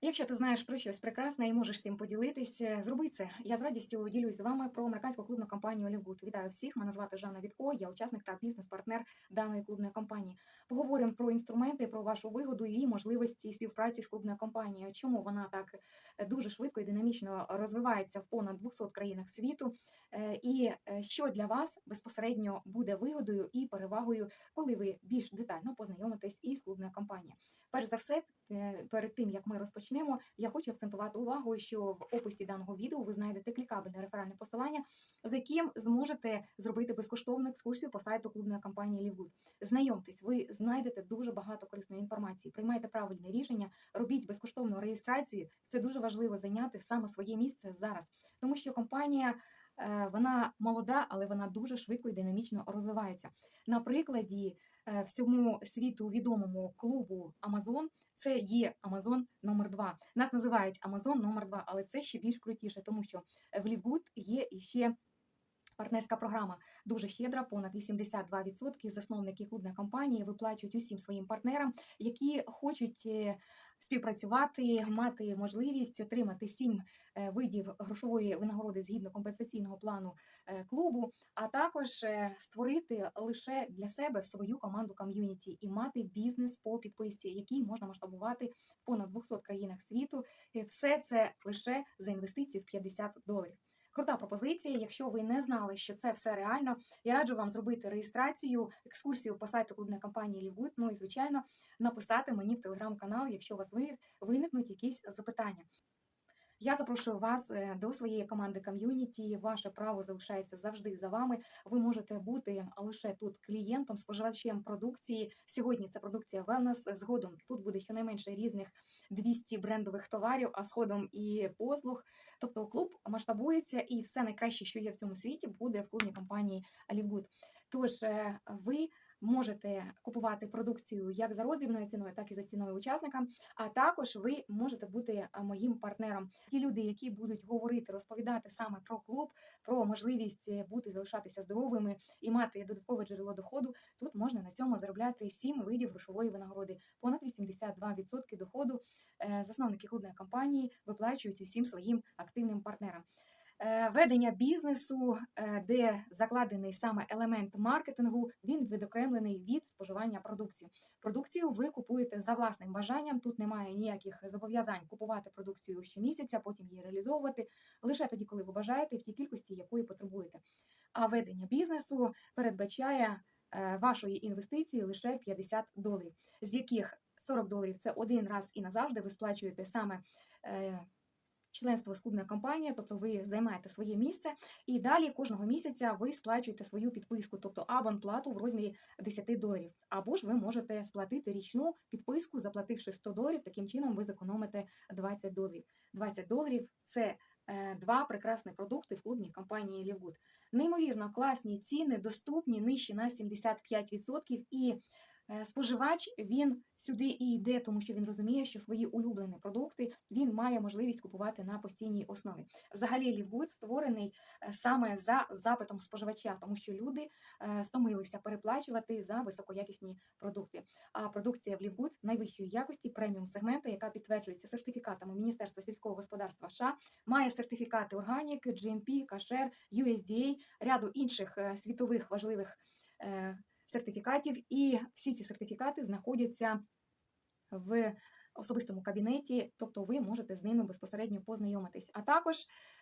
Якщо ти знаєш про щось прекрасне і можеш цим поділитися, зроби це. Я з радістю ділюсь з вами про американську клубну компанію Олівгуд. Вітаю всіх! Мене звати Жанна Вітко, я учасник та бізнес-партнер даної клубної компанії. Поговоримо про інструменти, про вашу вигоду і можливості співпраці з клубною компанією. Чому вона так е, дуже швидко і динамічно розвивається в понад 200 країнах світу, е, і е, що для вас безпосередньо буде вигодою і перевагою, коли ви більш детально познайомитесь із клубною компанією. Перш за все, е, перед тим як ми розпочнемо, я хочу акцентувати увагу, що в описі даного відео ви знайдете клікабельне реферальне посилання, з яким зможете зробити безкоштовну екскурсію по сайту клубної компанії Лівгуд. Знайомтесь, ви знайдете дуже багато корисної інформації. Приймайте правильне рішення, робіть безкоштовну реєстрацію. Це дуже важливо зайняти саме своє місце зараз, тому що компанія. е, Вона молода, але вона дуже швидко і динамічно розвивається. На прикладі е, всьому світу відомому клубу Amazon це є Amazon номер 2 Нас називають Amazon номер 2 але це ще більш крутіше, тому що в Лівгуд є іще партнерська програма дуже щедра, понад 82% засновники клубної компанії виплачують усім своїм партнерам, які хочуть е, співпрацювати, мати можливість отримати сім е, видів грошової винагороди згідно компенсаційного плану е, клубу, а також створити лише для себе свою команду ком'юніті і мати бізнес по підписці, який можна масштабувати в понад 200 країнах світу. Все це лише за інвестицію в 50 доларів. Крута пропозиція. Якщо ви не знали, що це все реально, я раджу вам зробити реєстрацію, екскурсію по сайту клубної компанії Лівгуд. Ну і звичайно, написати мені в телеграм-канал, якщо у вас виникнуть якісь запитання. Я запрошую вас е, до своєї команди ком'юніті. Ваше право залишається завжди за вами. Ви можете бути лише тут клієнтом, споживачем продукції. Сьогодні це продукція Wellness. Згодом тут буде щонайменше різних 200 брендових товарів, а згодом і послуг. Тобто клуб масштабується, і все найкраще, що є в цьому світі, буде в клубній компанії Alivgood. Тож е, ви можете купувати продукцію як за роздрібною ціною, так і за ціною учасника. А також ви можете бути моїм партнером. Ті люди, які будуть говорити, розповідати саме про клуб, про можливість е, бути, залишатися здоровими і мати додаткове джерело доходу. Тут можна на цьому заробляти 7 видів грошової винагороди. Понад 82% доходу е, засновники клубної компанії виплачують усім своїм активним партнерам. Е, Ведення бізнесу, е, де закладений саме елемент маркетингу, він відокремлений від споживання продукції. Продукцію ви купуєте за власним бажанням. Тут немає ніяких зобов'язань купувати продукцію щомісяця, потім її реалізовувати лише тоді, коли ви бажаєте, в тій кількості, якої потребуєте. А ведення бізнесу передбачає е, вашої інвестиції лише в 50 доларів, з яких 40 доларів це один раз і назавжди ви сплачуєте саме. Членство з клубною компанією, тобто ви займаєте своє місце, і далі кожного місяця ви сплачуєте свою підписку, тобто абонплату в розмірі 10 доларів. Або ж ви можете сплатити річну підписку, заплативши 100 доларів. Таким чином ви зекономите 20 доларів. 20 доларів це е, два прекрасні продукти в клубній компанії Лівгуд. Неймовірно класні ціни, доступні, нижчі на 75%. І споживач він сюди і йде, тому що він розуміє, що свої улюблені продукти він має можливість купувати на постійній основі. Взагалі, Лівгуд створений е, саме за запитом споживача, тому що люди е, стомилися переплачувати за високоякісні продукти. А продукція в Лівгуд найвищої якості преміум сегменту, яка підтверджується сертифікатами Міністерства сільського господарства США, має сертифікати органіки, GMP, кашер, USDA, ряду інших е, світових важливих е, сертифікатів. І всі ці сертифікати знаходяться в особистому кабінеті, тобто ви можете з ними безпосередньо познайомитись. А також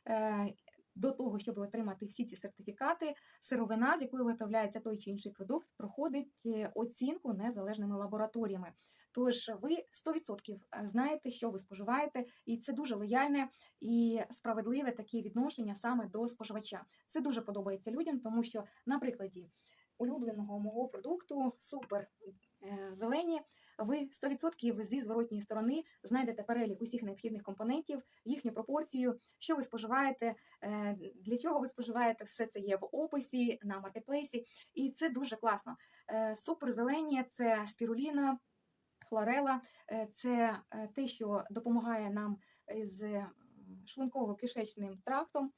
е, до того, щоб отримати всі ці сертифікати, сировина, з якої виготовляється той чи інший продукт, проходить е, оцінку незалежними лабораторіями. Тож ви 100% знаєте, що ви споживаєте, і це дуже лояльне і справедливе таке відношення саме до споживача. Це дуже подобається людям, тому що на прикладі улюбленого мого продукту супер е, зелені. Ви 100% зі зворотньої сторони знайдете перелік усіх необхідних компонентів, їхню пропорцію, що ви споживаєте, е, для чого ви споживаєте, все це є в описі на маркетплейсі, і це дуже класно. Е, Супер зелені це спіруліна, хлорела, це те, що допомагає нам з шлунково-кишечним трактом.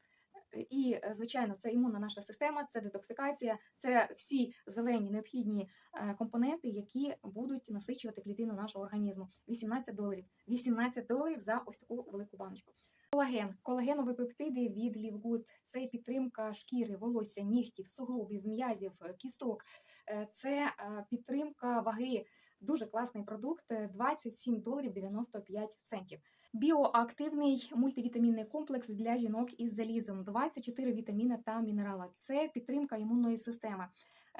І, е, звичайно, це імунна наша система, це детоксикація, це всі зелені необхідні е, компоненти, які будуть насичувати клітину нашого організму. 18 доларів. 18 доларів за ось таку велику баночку. Колаген, колагенові пептиди від Лівгуд це підтримка шкіри, волосся, нігтів, суглобів, м'язів, е, кісток. Це підтримка ваги. Дуже класний продукт. е, 27 доларів 95 центів. Біоактивний мультивітамінний комплекс для жінок із залізом, 24 вітаміни та мінерали. Це підтримка імунної системи.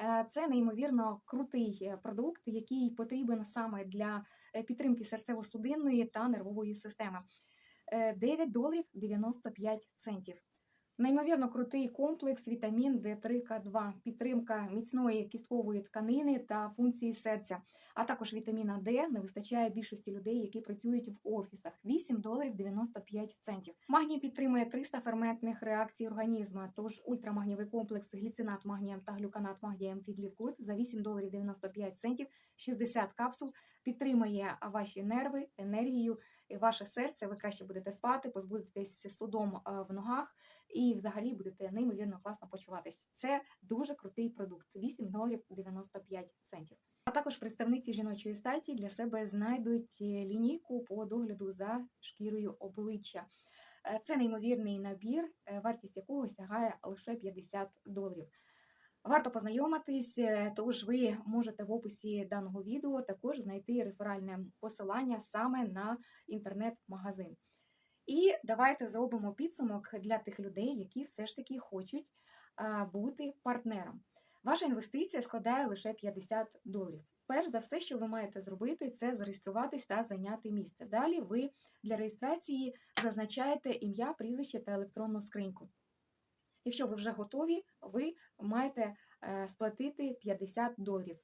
Е, Це неймовірно крутий е, продукт, який потрібен саме для е, підтримки серцево-судинної та нервової системи. Е, 9 доларів 95 центів. Неймовірно крутий комплекс вітамін D3К2, підтримка міцної кісткової тканини та функції серця, а також вітаміна D не вистачає більшості людей, які працюють в офісах. 8 доларів 95 центів. Магній підтримує 300 ферментних реакцій організму, тож ультрамагнієвий комплекс гліцинат магнієм та глюканат магнієм від Лівкут за 8 доларів 95 центів, 60 капсул, підтримує ваші нерви, енергію, ваше серце. Ви краще будете спати, позбудетесь судом е, в ногах і взагалі будете неймовірно класно почуватись. Це дуже крутий продукт. 8 доларів 95 центів. А також представниці жіночої статі для себе знайдуть е, лінійку по догляду за шкірою обличчя. Е, Це неймовірний набір, е, вартість якого сягає лише 50 доларів. Варто познайомитись, тож ви можете в описі даного відео також знайти реферальне посилання саме на інтернет-магазин. І давайте зробимо підсумок для тих людей, які все ж таки хочуть бути партнером. Ваша інвестиція складає лише 50 доларів. Перш за все, що ви маєте зробити, це зареєструватись та зайняти місце. Далі ви для реєстрації зазначаєте ім'я, прізвище та електронну скриньку. Якщо ви вже готові, ви маєте е, сплатити 50 доларів.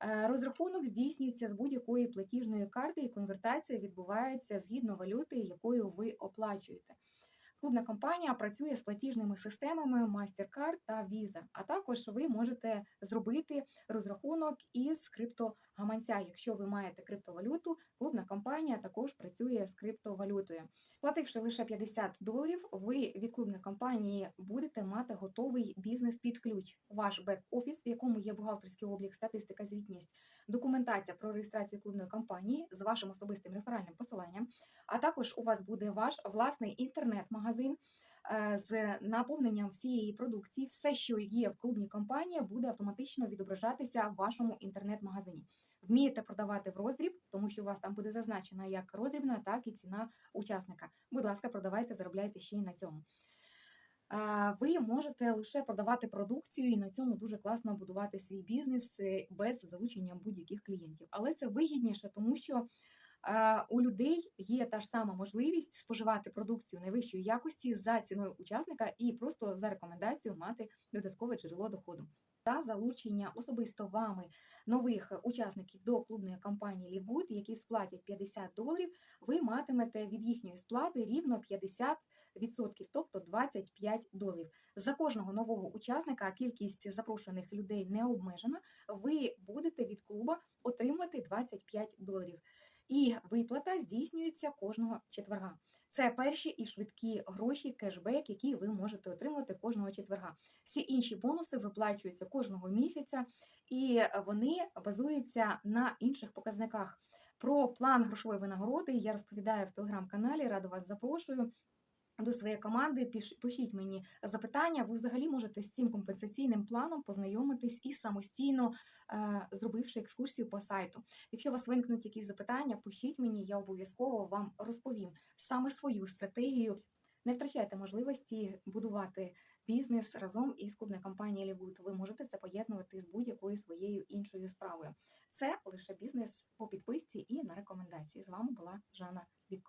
Е, Розрахунок здійснюється з будь-якої платіжної карти, і конвертація відбувається згідно валюти, якою ви оплачуєте. Клубна компанія працює з платіжними системами MasterCard та Visa, а також ви можете зробити розрахунок із криптогаманця. Якщо ви маєте криптовалюту, клубна компанія також працює з криптовалютою. Сплативши лише 50 доларів, ви від клубної компанії будете мати готовий бізнес під ключ. Ваш бек-офіс, в якому є бухгалтерський облік, статистика, звітність, документація про реєстрацію клубної компанії з вашим особистим реферальним посиланням. А також у вас буде ваш власний інтернет-магазин е, з наповненням всієї продукції. Все, що є в клубній компанії, буде автоматично відображатися в вашому інтернет-магазині. Вмієте продавати в роздріб, тому що у вас там буде зазначена як роздрібна, так і ціна учасника. Будь ласка, продавайте, заробляйте ще й на цьому. Ви можете лише продавати продукцію і на цьому дуже класно будувати свій бізнес е, без залучення будь-яких клієнтів. Але це вигідніше, тому що у людей є та ж сама можливість споживати продукцію найвищої якості за ціною учасника і просто за рекомендацією мати додаткове джерело доходу. Та залучення особисто вами нових учасників до клубної кампанії Лівгуд, які сплатять 50 доларів, ви матимете від їхньої сплати рівно 50%, тобто 25 доларів. За кожного нового учасника кількість запрошених людей не обмежена. Ви будете від клуба отримувати 25 доларів. І виплата здійснюється кожного четверга. Це перші і швидкі гроші, кешбек, які ви можете отримати кожного четверга. Всі інші бонуси виплачуються кожного місяця, і вони базуються на інших показниках. Про план грошової винагороди я розповідаю в телеграм-каналі. Радо вас запрошую. До своєї команди пишіть мені запитання. Ви взагалі можете з цим компенсаційним планом познайомитись і самостійно е, зробивши екскурсію по сайту. Якщо у вас виникнуть якісь запитання, пишіть мені, я обов'язково вам розповім саме свою стратегію. Не втрачайте можливості будувати бізнес разом із клубною компанією Лівгуд. Ви можете це поєднувати з будь-якою своєю іншою справою. Це лише бізнес по підписці і на рекомендації. З вами була Жанна Вітко.